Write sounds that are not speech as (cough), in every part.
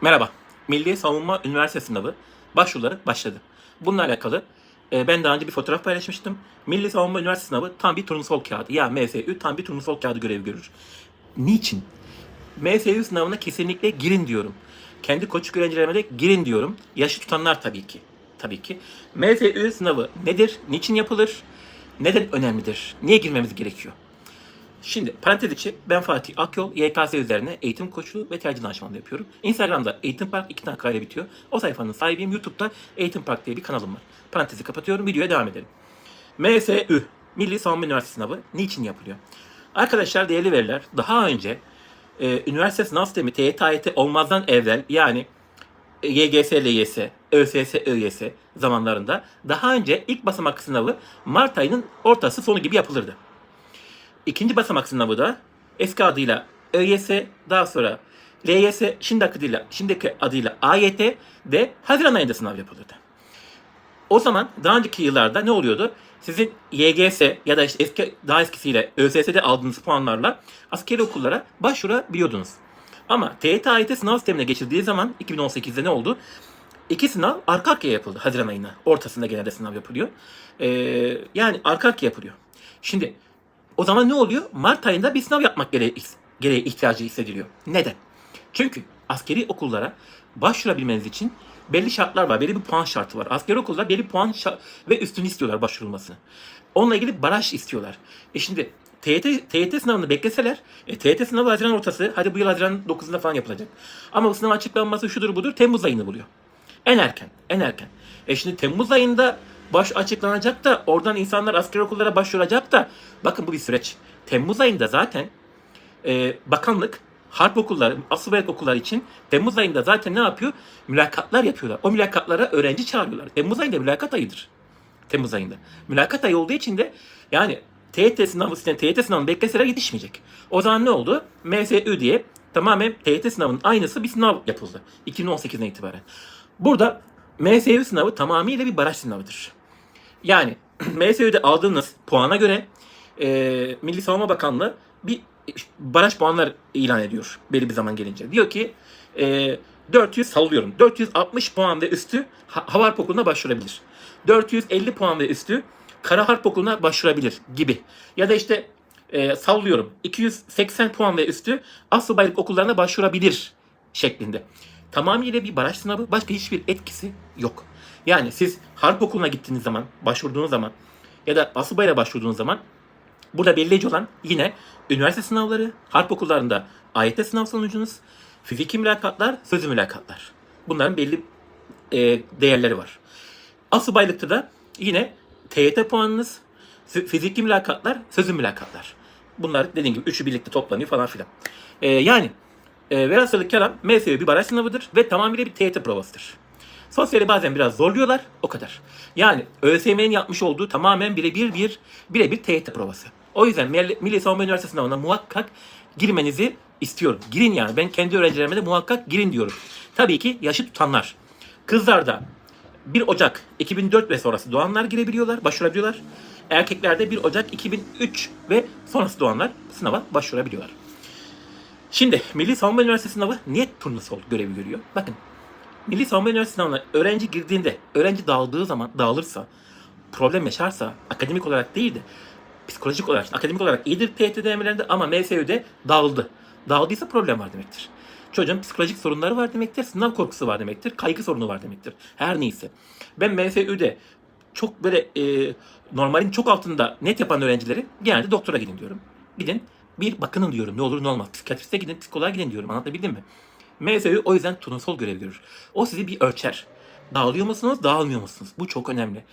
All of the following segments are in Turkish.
Merhaba. Milli Savunma Üniversitesi sınavı başvuruları başladı. Bununla alakalı e, ben daha önce bir fotoğraf paylaşmıştım. Milli Savunma Üniversitesi sınavı tam bir turnusol kağıdı. Ya MSÜ tam bir turnusol kağıdı görevi görür. Niçin? MSÜ sınavına kesinlikle girin diyorum. Kendi koçluk öğrencilerime de girin diyorum. Yaşı tutanlar tabii ki. Tabii ki. MSÜ sınavı nedir? Niçin yapılır? Neden önemlidir? Niye girmemiz gerekiyor? Şimdi parantez içi ben Fatih Akyol YKS üzerine eğitim koçluğu ve tercih danışmanlığı yapıyorum. Instagram'da Eğitim Park iki tane kare bitiyor. O sayfanın sahibiyim. YouTube'da Eğitim Park diye bir kanalım var. Parantezi kapatıyorum. Videoya devam edelim. MSÜ Milli Savunma Üniversitesi sınavı niçin yapılıyor? Arkadaşlar değerli veriler daha önce e, üniversite sınav sistemi TYT AYT olmazdan evvel yani e, YGS, LYS, ÖSS, ÖYS zamanlarında daha önce ilk basamak sınavı Mart ayının ortası sonu gibi yapılırdı. İkinci basamak sınavı da eski adıyla ÖYS, daha sonra LYS, şimdiki adıyla, şimdiki adıyla AYT de Haziran ayında sınav yapılırdı. O zaman daha önceki yıllarda ne oluyordu? Sizin YGS ya da işte eski daha eskisiyle ÖSS'de aldığınız puanlarla askeri okullara başvurabiliyordunuz. Ama TYT AYT sınav sistemine geçildiği zaman 2018'de ne oldu? İki sınav arka arkaya yapıldı Haziran ayına. Ortasında genelde sınav yapılıyor. Ee, yani arka arkaya yapılıyor. Şimdi o zaman ne oluyor? Mart ayında bir sınav yapmak gereği, gereği ihtiyacı hissediliyor. Neden? Çünkü askeri okullara başvurabilmeniz için belli şartlar var. Belli bir puan şartı var. Askeri okullar belli puan ve üstünü istiyorlar başvurulmasını. Onunla ilgili baraj istiyorlar. E şimdi TYT, TYT sınavını bekleseler, e, TYT sınavı Haziran ortası, hadi bu yıl Haziran 9'unda falan yapılacak. Ama bu sınav açıklanması şudur budur, Temmuz ayını buluyor. En erken, en erken. E şimdi Temmuz ayında baş açıklanacak da oradan insanlar asker okullara başvuracak da bakın bu bir süreç. Temmuz ayında zaten e, bakanlık harp okulları, asubay okulları için Temmuz ayında zaten ne yapıyor? Mülakatlar yapıyorlar. O mülakatlara öğrenci çağırıyorlar. Temmuz ayında mülakat ayıdır. Temmuz ayında. Mülakat ayı olduğu için de yani TYT sınavı, TYT sınavını bekleseler yetişmeyecek. O zaman ne oldu? MSÜ diye tamamen TYT sınavının aynısı bir sınav yapıldı. 2018'den itibaren. Burada MSÜ sınavı tamamıyla bir baraj sınavıdır. Yani (clears throat) MSÜ'de aldığınız puana göre e, Milli Savunma Bakanlığı bir baraj puanlar ilan ediyor belli bir zaman gelince. Diyor ki e, 400 sallıyorum. 460 puan ve üstü ha- hava okuluna başvurabilir. 450 puan ve üstü kara harp okuluna başvurabilir gibi. Ya da işte e, sallıyorum 280 puan ve üstü astsubaylık okullarına başvurabilir şeklinde. Tamamıyla bir baraj sınavı başka hiçbir etkisi yok. Yani siz harp okuluna gittiğiniz zaman, başvurduğunuz zaman ya da asubayla başvurduğunuz zaman burada belirleyici olan yine üniversite sınavları, harp okullarında AYT sınav sonucunuz, fiziki mülakatlar, sözlü mülakatlar. Bunların belli e, değerleri var. Asubaylıkta da yine TYT puanınız, fi- fiziki mülakatlar, sözlü mülakatlar. Bunlar dediğim gibi üçü birlikte toplanıyor falan filan. E, yani e, velhasılı kelam MSÜ bir baraj sınavıdır ve tamamıyla bir TYT provasıdır. Sosyali bazen biraz zorluyorlar o kadar. Yani ÖSYM'nin yapmış olduğu tamamen birebir bir birebir TYT provası. O yüzden Milli Savunma Üniversitesi sınavına muhakkak girmenizi istiyorum. Girin yani. Ben kendi öğrencilerime de muhakkak girin diyorum. Tabii ki yaşı tutanlar. Kızlar da 1 Ocak 2004 ve sonrası doğanlar girebiliyorlar, başvurabiliyorlar. Erkeklerde 1 Ocak 2003 ve sonrası doğanlar sınava başvurabiliyorlar. Şimdi Milli Savunma Üniversitesi sınavı niye turnusol görevi görüyor? Bakın Milli Savunma Üniversitesi sınavına öğrenci girdiğinde, öğrenci dağıldığı zaman, dağılırsa, problem yaşarsa, akademik olarak değil de psikolojik olarak, akademik olarak iyidir TYT denemelerinde ama MSÜ'de dağıldı. Dağıldıysa problem var demektir. Çocuğun psikolojik sorunları var demektir, sınav korkusu var demektir, kaygı sorunu var demektir. Her neyse. Ben MSÜ'de çok böyle e, normalin çok altında net yapan öğrencileri genelde doktora gidin diyorum. Gidin bir bakının diyorum ne olur ne olmaz. Psikiyatriste gidin, psikoloğa gidin diyorum. Anlatabildim mi? MSÜ o yüzden turnusol görevi görür. O sizi bir ölçer. Dağılıyor musunuz, dağılmıyor musunuz? Bu çok önemli.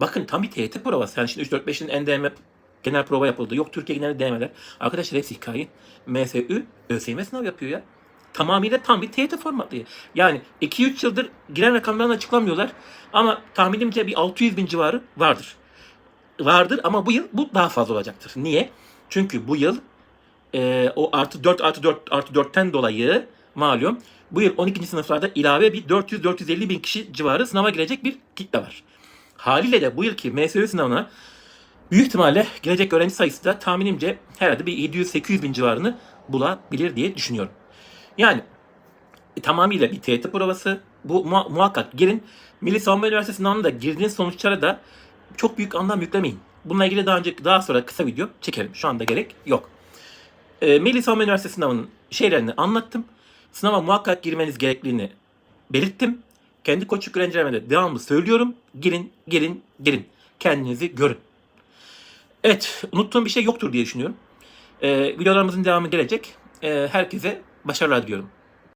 Bakın tam bir TYT provası. Yani şimdi 3-4-5'in en deneme genel prova yapıldı. Yok Türkiye genel denemeler. Arkadaşlar hepsi hikaye. MSÜ ÖSYM sınav yapıyor ya. Tamamıyla tam bir TYT formatlı. Yani 2-3 yıldır giren rakamlarını açıklamıyorlar. Ama tahminimce bir 600 bin civarı vardır. Vardır ama bu yıl bu daha fazla olacaktır. Niye? Çünkü bu yıl e, o artı 4 artı 4 artı 4'ten dolayı malum bu yıl 12. sınıflarda ilave bir 400-450 bin kişi civarı sınava girecek bir kitle var. Haliyle de bu yılki MSÜ sınavına büyük ihtimalle gelecek öğrenci sayısı da tahminimce herhalde bir 700-800 bin civarını bulabilir diye düşünüyorum. Yani e, tamamıyla bir TYT provası. Bu mua- muhakkak girin. Milli Savunma Üniversitesi sınavına da girdiğiniz sonuçlara da çok büyük anlam yüklemeyin. Bununla ilgili daha önce daha sonra kısa video çekerim. Şu anda gerek yok. E, Milli Savunma Üniversitesi sınavının şeylerini anlattım. Sınava muhakkak girmeniz gerektiğini belirttim. Kendi koçluk öğrencilerime devamlı söylüyorum. Girin, girin, girin. Kendinizi görün. Evet, unuttuğum bir şey yoktur diye düşünüyorum. Ee, videolarımızın devamı gelecek. Ee, herkese başarılar diliyorum.